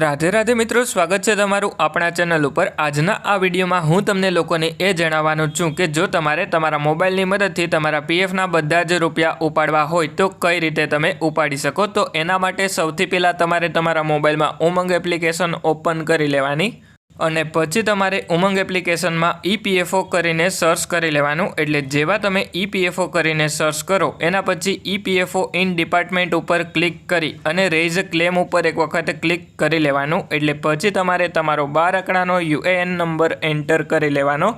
રાધે રાધે મિત્રો, સ્વાગત છે તમારું આપણા ચેનલ ઉપર. આજના આ વિડીયોમાં હું તમને લોકોને એ જણાવવાનું છું કે જો તમારે તમારા મોબાઈલની મદદથી તમારા પીએફના બધા જ રૂપિયા ઉપાડવા હોય, તો કઈ રીતે તમે ઉપાડી શકો? તો એના માટે સૌથી પહેલાં તમારે તમારા મોબાઈલમાં ઉમંગ એપ્લિકેશન ઓપન કરી લેવાની. અને પછી તમારે ઉમંગ એપ્લિકેશનમાં ઈપીએફઓ કરીને સર્ચ કરી લેવાનું. એટલે જેવા તમે ઈપીએફઓ કરીને સર્ચ કરો, એના પછી ઈપીએફઓ ઇન ડિપાર્ટમેન્ટ ઉપર ક્લિક કરી અને રેઇઝ ક્લેમ ઉપર એક વખત ક્લિક કરી લેવાનું. એટલે પછી તમારે તમારો બાર આંકડાનો યુએએન નંબર એન્ટર કરી લેવાનો.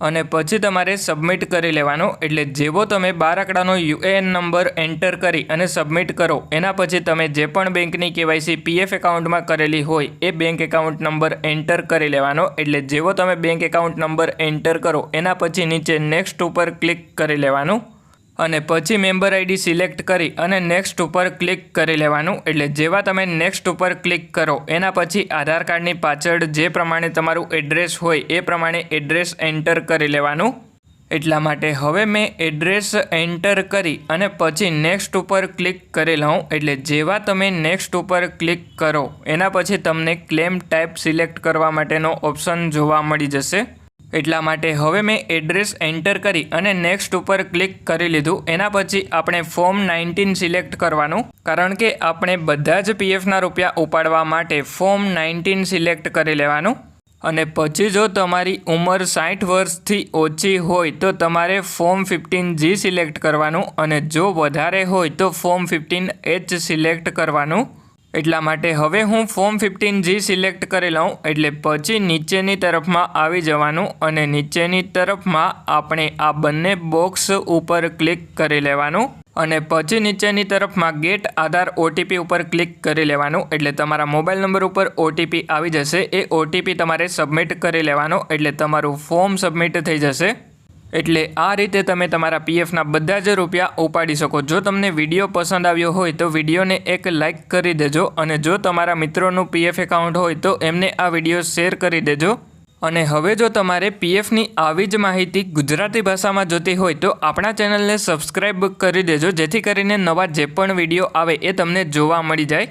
અને પછી તમારે સબમિટ કરી લેવાનો. એટલે જેવો તમે બાર આંકડાનો યુએએન નંબર એન્ટર કરી અને સબમિટ કરો, એના પછી તમે જે પણ બેંકની કેવાયસી પીએફ એકાઉન્ટમાં કરેલી હોય, એ બેંક એકાઉન્ટ નંબર એન્ટર કરી લેવાનો. એટલે જેવો તમે બેંક એકાઉન્ટ નંબર એન્ટર કરો, એના પછી નીચે નેક્સ્ટ ઉપર ક્લિક કરી લેવાનું. અને પછી મેમ્બર આઈડી સિલેક્ટ કરી અને નેક્સ્ટ ઉપર ક્લિક કરી લેવાનું. એટલે જેવા તમે નેક્સ્ટ ઉપર ક્લિક કરો, એના પછી આધાર કાર્ડની પાછળ જે પ્રમાણે તમારું એડ્રેસ હોય, એ પ્રમાણે એડ્રેસ એન્ટર કરી લેવાનું. એટલા માટે હવે મેં એડ્રેસ એન્ટર કરી અને પછી નેક્સ્ટ ઉપર ક્લિક કરી લઉં. એટલે જેવા તમે નેક્સ્ટ ઉપર ક્લિક કરો, એના પછી તમને ક્લેમ ટાઈપ સિલેક્ટ કરવા માટેનો ઓપ્શન જોવા મળી જશે. એટલા માટે હવે મેં એડ્રેસ એન્ટર કરી અને નેક્સ્ટ ઉપર ક્લિક કરી લીધું. એના પછી આપણે ફોર્મ નાઇન્ટીન સિલેક્ટ કરવાનું. કારણ કે આપણે બધા જ પીએફના રૂપિયા ઉપાડવા માટે ફોર્મ નાઇન્ટીન સિલેક્ટ કરી લેવાનું. અને પછી જો તમારી ઉંમર સાઠ વર્ષથી ઓછી હોય તો તમારે ફોર્મ ફિફ્ટીન જી સિલેક્ટ કરવાનું. અને જો વધારે હોય તો ફોર્મ ફિફ્ટીન એચ સિલેક્ટ કરવાનું. એટલા માટે હવે હું ફોર્મ ફિફ્ટીન જી સિલેક્ટ કરી લઉં, એટલે પછી નીચેની તરફમાં આવી જવાનું અને નીચેની તરફમાં આપણે આ બંને બોક્સ ઉપર ક્લિક કરી લેવાનું અને પછી નીચેની તરફમાં ગેટ આધાર ઓટીપી ઉપર ક્લિક કરી લેવાનું, એટલે તમારા મોબાઈલ નંબર ઉપર ઓટીપી આવી જશે. એ ઓટીપી તમારે સબમિટ કરી લેવાનો, એટલે તમારું ફોર્મ સબમિટ થઈ જશે. એટલે આ રીતે તમે તમારા પીએફના બધા જ રૂપિયા ઉપાડી શકો. જો તમને વીડિયો પસંદ આવ્યો હોય તો વિડીયોને એક લાઇક કરી દેજો અને જો તમારા મિત્રોનું પીએફ એકાઉન્ટ હોય તો એમને આ વીડિયો શેર કરી દેજો. અને હવે જો તમારે પીએફની આવી જ માહિતી ગુજરાતી ભાષામાં જોતી હોય તો આપણા ચેનલને સબસ્ક્રાઈબ કરી દેજો, જેથી કરીને નવા જે પણ વીડિયો આવે એ તમને જોવા મળી જાય.